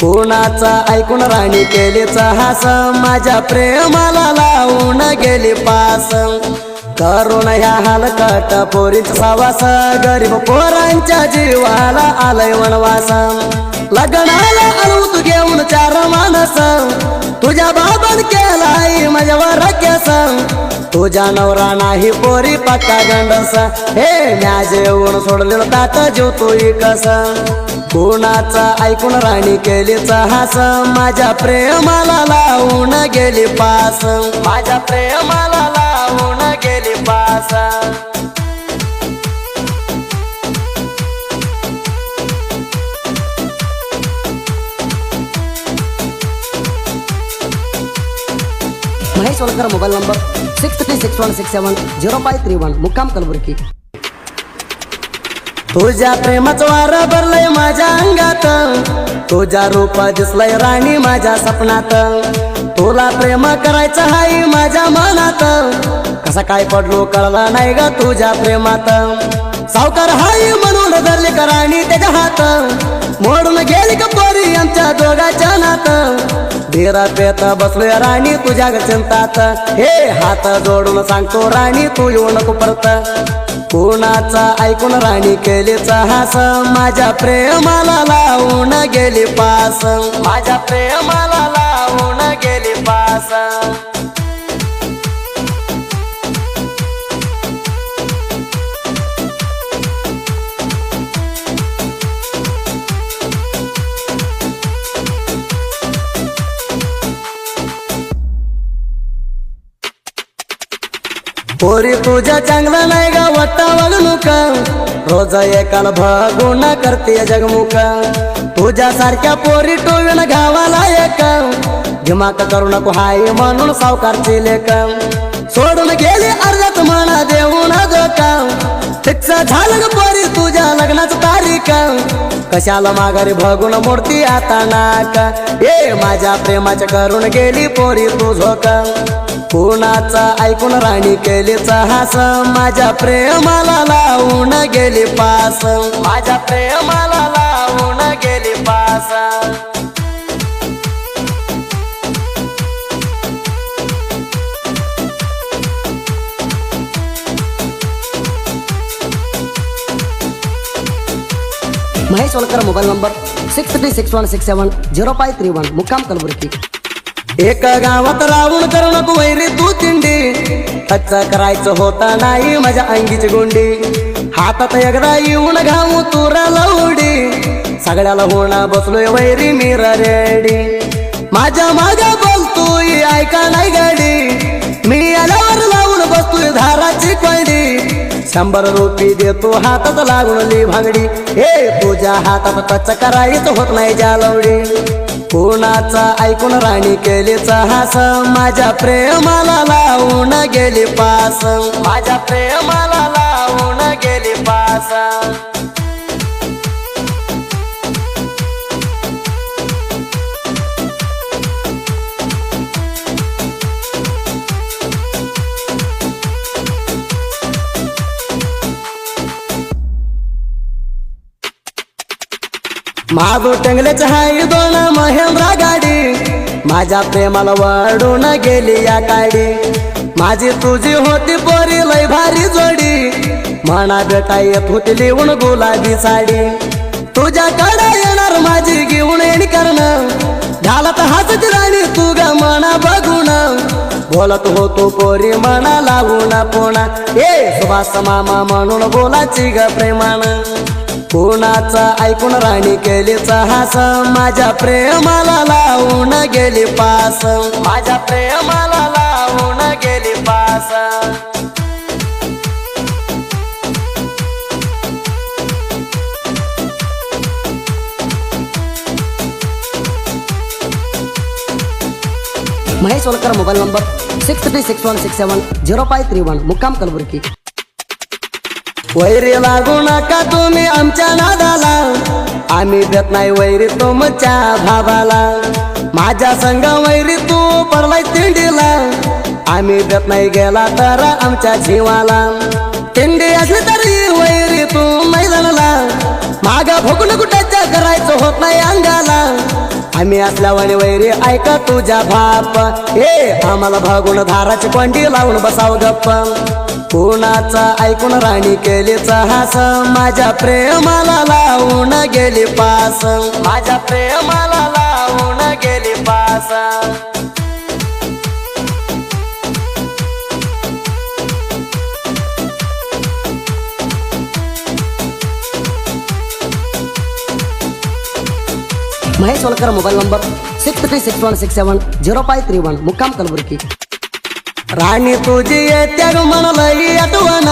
कोणाचा ऐकून राणी केलीचा हास माझ्या प्रेमाला लावून गेली पास. करून ह्या हलकट पोरीचा सावास गरीब पोरांच्या जीवाला आलय वनवास. लग्नाला आलो तू घेऊन चार माणस. तुझ्या बाबान केलाय माझ्यावर केस तुझ्या नवरा नाही पोरी पक्का गंडस. हे म्या जेवण सोडलेलं तात जीव तू कस कोणाचा ऐकून राणी केली हास. माझ्या प्रेमाला लावून गेली पास. माझ्या प्रेमाला लावून गेली pass. Mahesh Walkar mobile number six three six one six seven zero five three one मुक्काम कलबुर्गी तुझ्या प्रेमाचं वार भरलंय माझ्या अंगात तुझ्या रूपा दिसलंय राणी माझ्या सपनात. तुला प्रेम करायचं हाय माझ्या मनात. कसा काय पडलो कळला नाही ग तुझ्या प्रेमात. सावकार हाय म्हणून धरले का राणी त्याच्या हात. मोडून गेली का पोरी आमच्या दोघाच्या नात. धीरा पेत बसलोय राणी तुझ्या चिंतात हे हात जोडून सांगतो राणी तू येऊ नको परत. कोणाचा ऐकून राणी केलीचा हास माझ्या प्रेमाला लावून गेली पास. माझ्या प्रेमाला लावून गेली पास. पोरी तुझ्या चांगलं नाही गा वाटता वागणूक. रोज एकाला भागून करते जगमुख. तुझ्या सारख्या पोरी टोवीन गावाला एक. धिमाक करू नको हाय म्हणून सावकारची लेख. सोडून गेली अर्जात म्हणा देऊन जोका फिक्स झालं बरी पोरी तुझ्या लग्नाचं तारीख. कशाला माघारी बघून मूर्ती आता नाक? ए माझ्या प्रेमाच्या करून गेली पोरी तू झोक. कोणाचा ऐकून राणी केली हास? माझ्या प्रेमाला लावून गेली पास. माझ्या प्रेमाला लावून गेली pass. Mahesh Walkar mobile number six three six one six seven zero five three one मुक्काम कलबुर्गी एक गावात राहून करू नको वैरी तू तिंडी कच्चा करायचं होता नाही माझ्या अंगीची गुंडी हातात एकदा येऊन घाऊ तुरा लवडी सगळ्याला होणा बसलोय वैरी मी रेडी माझ्या माझ्या बोलतोय ऐका नाही गाडी मी आल्यावर लावून बसतोय धारा शंभर रुपये देतो हातात लागून भांगडी. हे तुझ्या हातात टच करायचं होत नाही जालवडी. कोणाचा ऐकून राणी केली हास माझ्या प्रेमाला लावून गेली पास. माझ्या प्रेमाला लावून गेली पास. माझो टंगलेच हाय दोन महेंद्रा गाडी. माझ्या प्रेमाला वाढून गेली या काडी. माझी तुझी होती पोरी लय भारी जोडी. म्हणा बेटा येत होती लिहून गुलाबी साडी. तुझ्याकडे येणार माझी घेऊन येणी करणं. घालत हसत राणी तू ग म्हणा बघून. बोलत होतो पोरी म्हणा लावून पोणा. ए सुभाष मामा म्हणून बोलाची ग प्रेमान. कोणाचा ऐकून राणी केलीच हास माझ्या प्रेमाला लावून गेली पास. माझ्या प्रेमाला लावून गेली pass. Mahesh Walkar mobile number six three six one six seven zero five three one मुक्काम कलबुर्गी. वैरी लागू नका तुम्ही आमच्या नादाला. आम्ही देत नाही वैरी तुमच्या भावाला. माझ्या संग वैरी तू पडलाय तिंडीला. आम्ही देत नाही गेला तर आमच्या जीवाला. तिंडी असली तरी वैरी तू मैदानाला. मागा भोगून कुठे करायचं होत नाही अंगाला. आम्ही असल्यावाने वैरी ऐका तुझ्या बाप हे आम्हाला भागून धाराची कोंडी लावून बसाव गप्प. कोणाचा ऐकून राणी केली हास. माझ्या प्रेमाला लावून गेली पास. माझ्या प्रेमाला लावून गेली pass. Mahesh Walkar mobile number six three six one six seven zero five three one मुक्काम कलबुर्गी राणी तुझी येत्या ग म्हणलंय आठवण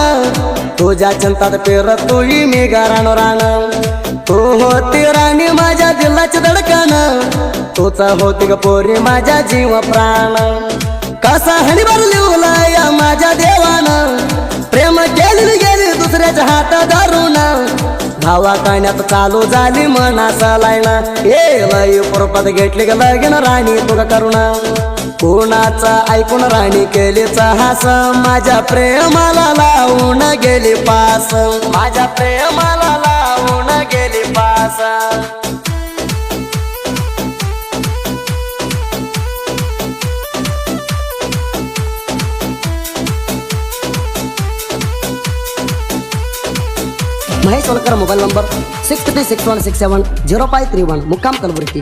तुझ्या चिंतात पेर तुही मी गाराण राण तू होती राणी माझ्या दिलाची धडकन तूच होती ग पोरी माझ्या जीव प्राण कसा हणी भरली भावा काण्यात चालू झाली मना चालायना हे लय पुरपात घेतली ग लगीन राणी तुला करुणा. कोणाचा ऐकून राणी केलीचा हास माझ्या प्रेमाला लावून गेली पास. माझ्या प्रेमाला लावून गेली pass. Mahesh Holkar mobile number six three six one six seven zero five three one मुक्काम कलबुर्गी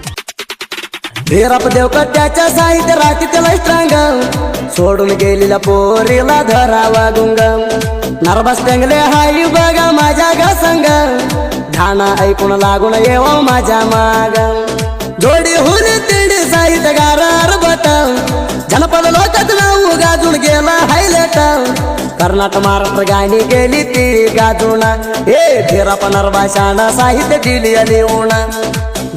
धीरप देवका त्याच्या साहित्य राहते त्याला स्ट्रांग सोडून गेलेला पोरीला धरावा गुंग नरबस टेंगले हाई बघा माझ्या ग संग ठाणा ऐकून लागून येव माझ्या माग जोडी हुली तिडी साहित्य गारार बट जनपद लोकात नाव गाजून गेला हायलेट कर्नाटक महाराष्ट्र गाणी गेली ती गाजून हे धीरप नरभाषाण साहित्य दिली लिहून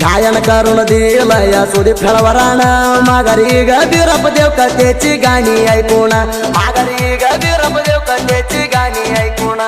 गायन करून दिलं या सुदी फेळवराण माघारी गबीरप देव कथेची गाणी ऐकून माघारी गबीरप देव कथेची गाणी ऐकून